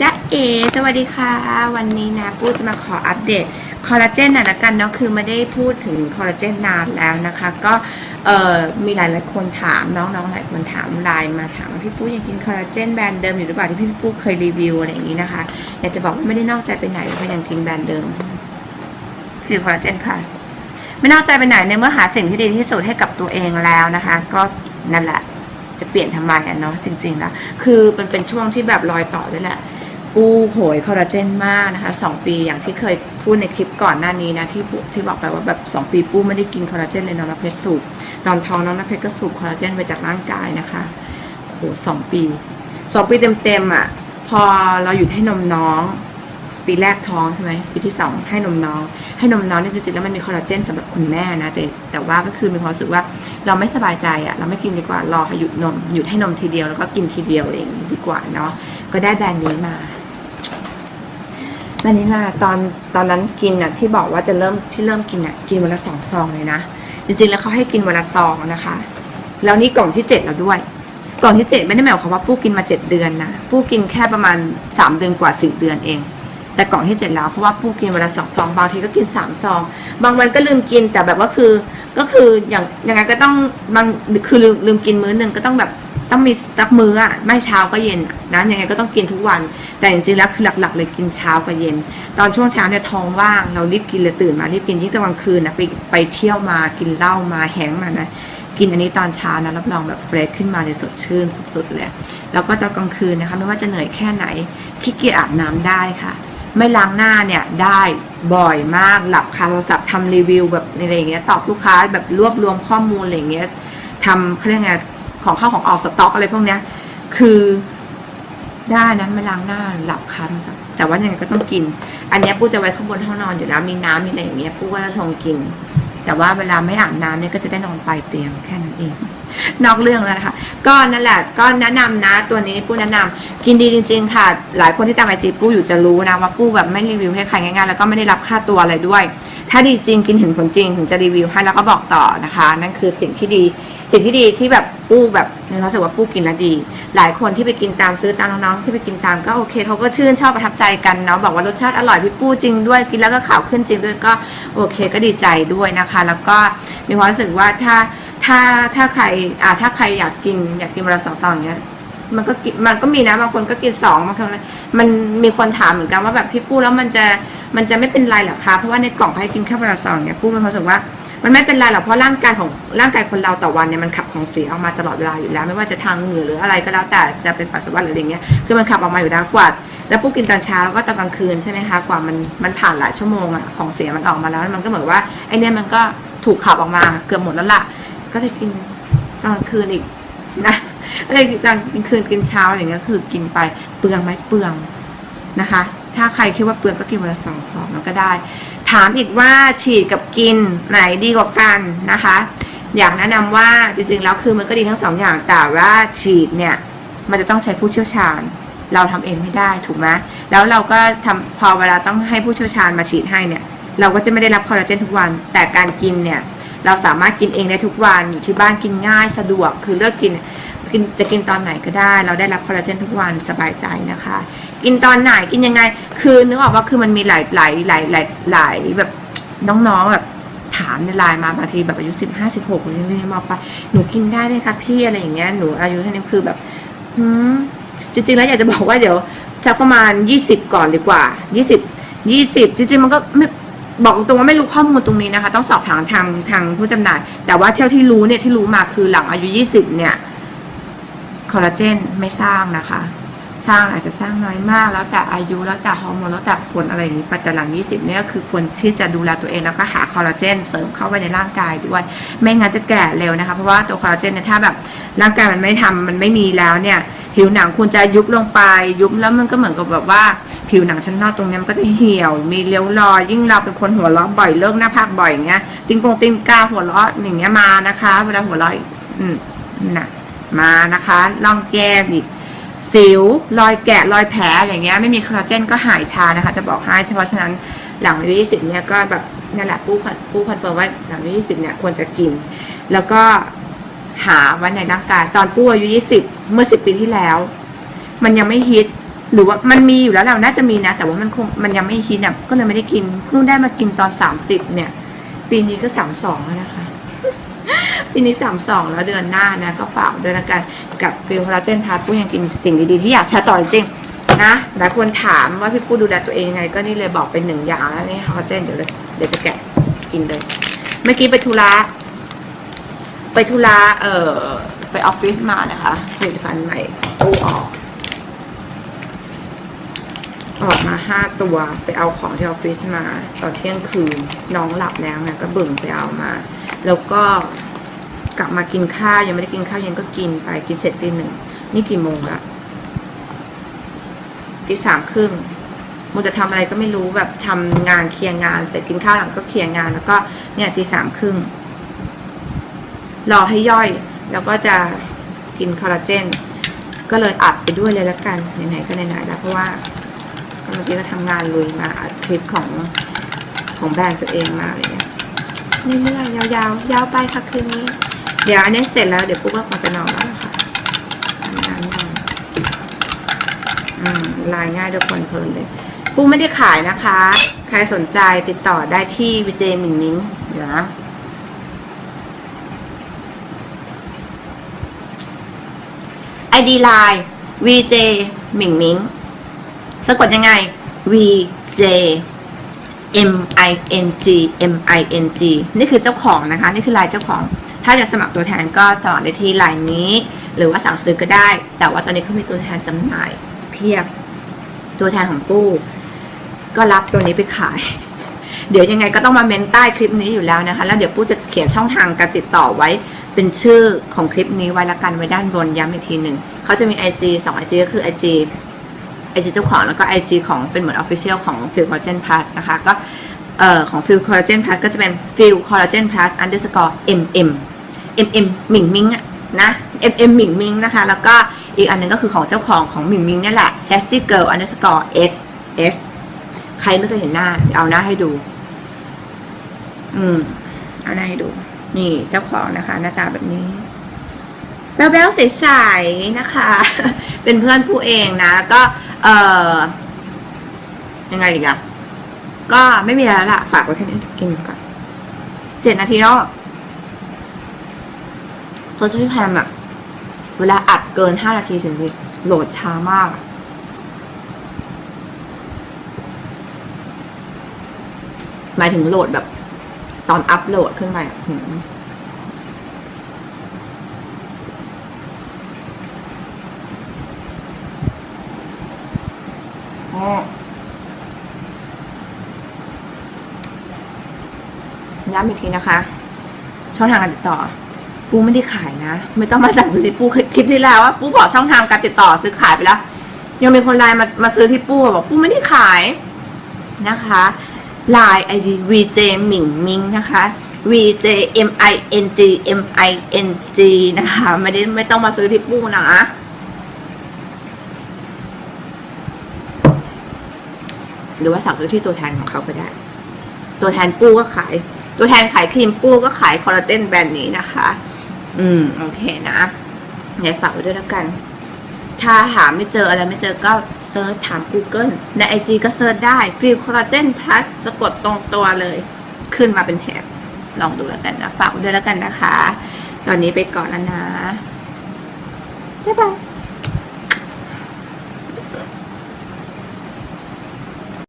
จ๊ะเอ สวัสดีค่ะ วันนี้นะปูจะมาขออัปเดตคอลลาเจนหน่อยละกันเนาะคือไม่ได้พูดถึงคอลลาเจนนานแล้วนะคะ ก็เอ่อมีหลายหลายคนถามน้องๆหลายคนถามไลน์มาถามว่าพี่ปูยังกินคอลลาเจนแบรนด์เดิมอยู่หรือเปล่าที่พี่ปูเคยรีวิวอะไรอย่างนี้นะคะอยากจะบอกว่าไม่ได้นอกใจไปไหนเพราะยังกินแบรนด์เดิม คือคอลลาเจนค่ะไม่นอกใจไปไหนในเมื่อหาสิ่งที่ดีที่สุดให้กับตัวเองแล้วนะคะ ก็นั่นแหละจะเปลี่ยนทำไมอะเนาะจริงๆแล้วคือมันเป็นช่วงที่แบบรอยต่อด้วยแหละ ปูโหยคอลลาเจนมากนะคะสองปีอย่างที่เคยพูดในคลิปก่อนหน้านี้นะที่ที่บอกไปว่าแบบสองปีปูไม่ได้กินคอลลาเจนเลยน้องนเพชรสูบตอนท้องน้องนเพชรก็สูบคอลลาเจนไปจากร่างกายนะคะโหสองปีสองปีเต็มๆอะ พอเราอยู่ให้นมน้อง ปีแรกท้องใช่ไหมปีที่สองให้นมน้อง ให้นมน้องเนี่ยจริงๆแล้วมันมีคอลลาเจนสำหรับคุณแม่นะแต่แต่ว่าก็คือมีความรู้สึกว่าเราไม่สบายใจอะเราไม่กินดีกว่ารอให้หยุดนมหยุดให้นมทีเดียวแล้วก็กินทีเดียวเองดีกว่าเนาะก็ได้แบรนด์นี้มา แบรนด์นี้มาตอนตอนนั้นกินอะที่บอกว่าจะเริ่มที่เริ่มกินอะกินวันละสองซองเลยนะ จริงๆแล้วเขาให้กินวันละซองนะคะ แล้วนี่กล่องที่เจ็ดแล้วด้วย กล่องที่เจ็ดไม่ได้หมายความว่าปู้กินมาเจ็ดเดือนนะปู้กินแค่ประมาณสามเดือนกว่าสี่เดือนเอง แต่กล่องที่เจ็ดแล้วเพราะว่าปู้กินเวลาสองซองบางทีก็กินสามซอง บางวันก็ลืมกินแต่แบบว่าคือก็คืออย่างยังไงก็ต้องบางคือลืมลืมกินมื้อหนึ่งก็ต้องแบบ ต้องมีสักมื้ออะไม่เช้าก็เย็นนะยังไงก็ต้องกินทุกวัน แต่จริงๆแล้วคือหลักๆ เลยกินเช้ากับเย็น ตอนช่วงเช้าเนี่ยท้องว่างเรารีบกินเลยตื่นมารีบกินยิ่งตอนกลางคืนนะไปไปเที่ยวมากินเหล้ามาแห้งมานะกินอันนี้ตอนเช้านะรับรองแบบเฟรชขึ้นมาในสดชื่นสุดๆเลยแล้วก็ตอนกลางคืนนะคะไม่ว่าจะเหนื่อยแค่ไหนขี้เกียจอาบน้ำได้ค่ะ ไม่ล้างหน้าเนี่ยได้บ่อยมากหลับคาโทรศัพท์ทำรีวิวแบบอะไรอย่างเงี้ยตอบลูกค้าแบบรวบรวมข้อมูลอะไรอย่างเงี้ยทำเขาเรียกไง ของเข้าของออกสต็อกอะไรพวกเนี้ย คือได้นะไม่ล้างหน้าหลับคาโทรศัพท์แต่ว่ายังไงก็ต้องกิน อันนี้ปูจะไว้ข้างบนห้องนอนอยู่แล้วมีน้ำมีอะไรอย่างเงี้ยปูก็จะชงกิน แต่ว่าเวลาไม่อาบน้ำเนี่ยก็จะได้นอนปลายเตียงแค่นั้นเอง นอกเรื่องแล้วนะคะ ก็นั่นแหละก็แนะนำนะ ตัวนี้ปูแนะนำกินดีจริง ๆ ค่ะ หลายคนที่ตามไอจีปูอยู่จะรู้นะว่าปูแบบไม่รีวิวให้ใครง่ายๆแล้วก็ไม่ได้รับค่าตัวอะไรด้วย ถ้าดีจริงกินเห็นผลจริงถึงจะรีวิวให้แล้วก็บอกต่อนะคะ นั่นคือสิ่งที่ดี สิ่งที่ดีที่แบบปู้แบบรู้สึกว่าปู้กินแล้วดี หลายคนที่ไปกินตามซื้อตามน้องๆที่ไปกินตามก็โอเคเขาก็ชื่นชอบประทับใจกันเนาะบอกว่ารสชาติอร่อยพี่ปู้จริงด้วยกินแล้วก็ขาวขึ้นจริงด้วยก็โอเคก็ดีใจด้วยนะคะ แล้วก็มีความรู้สึกว่าถ้าถ้าถ้าใครอ่าถ้าใครอยากกินอยากกินวันละสองซองอย่างเงี้ยมันก็กินมันก็มีนะบางคนก็กินสองบางคนมันมีคนถามเหมือนกันว่าแบบพี่ปู้แล้วมันจะมันจะไม่เป็นไรหรอคะเพราะว่าในกล่องให้กินแค่วันละซองเนี่ยปู้มีความรู้สึกว่า มันไม่เป็นไรหรอกเพราะร่างกายของร่างกายคนเราต่อวันเนี่ยมันขับของเสียออกมาตลอดเวลาอยู่แล้ว ไม่ว่าจะทางเหงื่อหรืออะไรก็แล้วแต่จะเป็นปัสสาวะหรืออะไรเงี้ยคือมันขับออกมาอยู่แล้วกว่าแล้วปู้กินตอนเช้าแล้วก็ตอนกลางคืนใช่ไหมคะกว่ามันมันผ่านหลายชั่วโมงอะของเสียมันออกมาแล้วมันก็เหมือนว่าไอเนี่ยมันก็ถูกขับออกมาเกือบหมดแล้วล่ะ ก็เลยกินตอนกลางคืนอีกนะก็เลยตอนกลางคืนกินเช้าอะไรเงี้ยคือกินไปเปลืองไหมเปลืองนะคะ ถ้าใครคิดว่าเปลืองก็กินวันละสองพอมันก็ได้ ถามอีกว่าฉีดกับกินไหนดีกว่ากันนะคะ อยากแนะนำว่าจริงๆแล้วคือมันก็ดีทั้งสองอย่างแต่ว่าฉีดเนี่ยมันจะต้องใช้ผู้เชี่ยวชาญ เราทำเองไม่ได้ถูกไหมแล้วเราก็ทำพอเวลาต้องให้ผู้เชี่ยวชาญมาฉีดให้เนี่ย เราก็จะไม่ได้รับคอลลาเจนทุกวัน แต่การกินเนี่ยเราสามารถกินเองได้ทุกวันอยู่ที่บ้านกินง่ายสะดวกคือเลือกกิน กินจะกินตอนไหนก็ได้ เราได้รับคอลลาเจนทุกวันสบายใจนะคะ กินตอนไหนกินยังไง คือนึกออกว่าคือมันมีหลายหลายหลายหลายหลายแบบน้องๆแบบถามในไลน์มาบางทีแบบอายุสิบห้าสิบหกเรื่อยมาไปหนูกินได้ไหมคะพี่อะไรอย่างเงี้ยหนูอายุเท่านี้คือแบบหืมจริงๆแล้วอยากจะบอกว่าเดี๋ยวสักประมาณยี่สิบก่อนดีกว่ายี่สิบยี่สิบจริงๆมันก็ไม่บอกตรงว่าไม่รู้ข้อมูลตรงนี้นะคะ ต้องสอบถามทางทางผู้จำหน่าย แต่ว่าเท่าที่รู้เนี่ยที่รู้มาคือหลังอายุ 20 เนี่ย คอลลาเจนไม่สร้างนะคะ สร้างอาจจะสร้างน้อยมาก แล้วแต่อายุแล้วแต่ฮอร์โมนแล้วแต่คนอะไรอย่างนี้ปแต่หลัง 20 เนี่ยก็คือควรที่จะดูแลตัวเองแล้วก็หาคอลลาเจนเสริมเข้าไปในร่างกายด้วย ไม่งั้นจะแก่เร็วนะคะ เพราะว่าตัวคอลลาเจนเนี่ยถ้าแบบร่างกายมันไม่ทำมันไม่มีแล้วเนี่ยผิวหนังคุณจะยุบลงไปยุบแล้วมันก็เหมือนกับแบบว่าผิวหนังชั้นนอกตรงนี้มันก็จะเหี่ยว มีเลี้ยวรอย ยิ่งเราเป็นคนหัวเราะบ่อยเลิกหน้าผากบ่อยอย่างเงี้ย ติงกงติงกาหัวเราะอย่างเงี้ยมานะคะ เวลาหัวเราะอืมน่ะ มานะคะล่องแก้มอีกสิวรอยแกะรอยแผลอะไรเงี้ยไม่มีคอลลาเจนก็หายชานะคะ จะบอกให้เพราะฉะนั้นหลังอายุ20เนี่ยก็แบบนั่นแหละผู้คนผู้คอนเฟิร์มว่าหลังอายุ20เนี่ยควรจะกิน แล้วก็หาไว้ในร่างกายตอนปู้อายุ20เมื่อ10ปีที่แล้ว มันยังไม่ฮิตหรือว่ามันมีอยู่แล้วเราน่าจะมีนะ แต่ว่ามันคงมันยังไม่ฮิตอะก็เลยไม่ได้กินเพิ่งได้มากินตอนสามสิบเนี่ย ปีนี้ก็สามสองแล้วนะคะ ปีนี้สามสองแล้วเดือนหน้านะ ก็ฝากด้วยละกันกับฟิลคอลลาเจนพาร์ทผู้ยังกินสิ่งดีๆ ที่อยากแชร์ต่อจริงนะหลายคนถามว่าพี่ปูดูแลตัวเองยังไง ก็นี่เลยบอกเป็นหนึ่งอย่างแล้วนี่คอลลาเจนเดี๋ยวเลยเดี๋ยวจะแกะกินเลย เมื่อกี้ไปธุระไปธุระเอ่อไปออฟฟิศมานะคะผลิตภัณฑ์ใหม่ตู้ออกออกมาห้าตัวไปเอาของที่ออฟฟิศมาตอนเที่ยงคืนน้องหลับแล้วไงก็บึ่งไปเอามา แล้วก็ กลับมากินข้าวยังไม่ได้กินข้าวเย็นก็กินไปกินเสร็จตีหนึ่งนี่กี่โมงละตีสามครึ่งมูจะทำอะไรก็ไม่รู้แบบทำงานเคลียร์งานเสร็จกินข้าวหลังก็เคลียร์งานแล้วก็เนี่ยตีสามครึ่งรอให้ย่อย แล้วก็จะกินคอลลาเจน ก็เลยอัดไปด้วยเลยละกันไหนๆก็ไหนๆแล้วเพราะว่าเมื่อกี้ก็ทำงานลุยมาอัดคลิปของของแบรนด์ตัวเองมาอะไรเงี้ยนี่เมื่อยยาวๆยาวไปค่ะคืนนี้ เดี๋ยวอันนี้เสร็จแล้วเดี๋ยวปุ๊กก็คงจะนอนแล้วล่ะค่ะทำงานอนอืมลายง่ายด้วยคนเพลินเลยปุ๊กไม่ได้ขายนะคะ ใครสนใจติดต่อได้ที่วิเจมิงมิงเดี๋ยวนะไอดีไลน์ VJ หมิงมิงสะกดยังไง V J M I N G M I N G นี่คือเจ้าของนะคะ นี่คือลายเจ้าของ ถ้าจะสมัครตัวแทนก็สมัครได้ที่ไลน์นี้ หรือว่าสั่งซื้อก็ได้ แต่ว่าตอนนี้เขามีตัวแทนจำหน่ายเพียบ ตัวแทนของปู้ ก็รับตัวนี้ไปขาย เดี๋ยวยังไงก็ต้องมาเมนใต้คลิปนี้อยู่แล้วนะคะ แล้วเดี๋ยวปู้จะเขียนช่องทางการติดต่อไว้ เป็นชื่อของคลิปนี้ไว้ละกันไว้ด้านบนย้ำอีกทีหนึ่งเขาจะมี IG สอง IG ก็คือ IG ไอจีเจ้าของแล้วก็ IG ของเป็นเหมือน Official ของ p h i l Collagen Plus นะคะ ก็เอ่อของ p h i l Collagen Plus ก็จะเป็น p h i l Collagen Plus underscore mm mm หมิงมิงอะนะ mm หมิงมิงนะคะ แล้วก็อีกอันหนึงก็คือของเจ้าของของหมิงมิงนี่แหละ sassy girl underscore s s ใครไม่เคยเห็นหน้าเดี๋ยวเอาหน้าให้ดู อืม เอาหน้าให้ดู นี่เจ้าของนะคะ หน้าตาแบบนี้แบ๊วๆใสๆนะคะ เป็นเพื่อนผู้เองนะแล้วก็เอ่อยังไงอีกอะก็ไม่มีแล้วล่ะ ฝากไว้แค่นี้กินก่อนเจ็ดนาทีแล้ว โซเชียลแคมอะเวลาอัดเกินห้านาทีสิโหลดช้ามาก หมายถึงโหลดแบบ ตอนอัพโหลดขึ้นไปอะหืมย้ำอีกทีนะคะ ช่องทางการติดต่อ ปูไม่ได้ขายนะ ไม่ต้องมาสั่งซื้อที่ปูคลิปคลิปที่แล้วว่าปูบอกช่องทางการติดต่อซื้อขายไปแล้ว ยังมีคนไลน์มามาซื้อที่ปูบอกปูไม่ได้ขายนะคะไลน์ ID VJ หมิงมิงนะคะ VJ M I N G M I N G นะคะ ไม่ได้ไม่ต้องมาซื้อที่ปูนะหรือว่าสั่งซื้อที่ตัวแทนของเขาก็ได้ ตัวแทนปูก็ขาย ตัวแทนขายครีมปูก็ขายคอลลาเจนแบรนด์นี้นะคะ อืม โอเคนะไงฝากไว้ด้วยแล้วกัน ถ้าหาไม่เจออะไรไม่เจอก็เซิร์ชถาม Google ใน IG ก็เซิร์ชได้ฟิลคอลลาเจนพลัสจะกดตรงตัวเลย ขึ้นมาเป็นแถบ ลองดูแล้วกันนะ ฝากไว้ด้วยแล้วกันนะคะ ตอนนี้ไปก่อนแล้วนะ บ๊ายบาย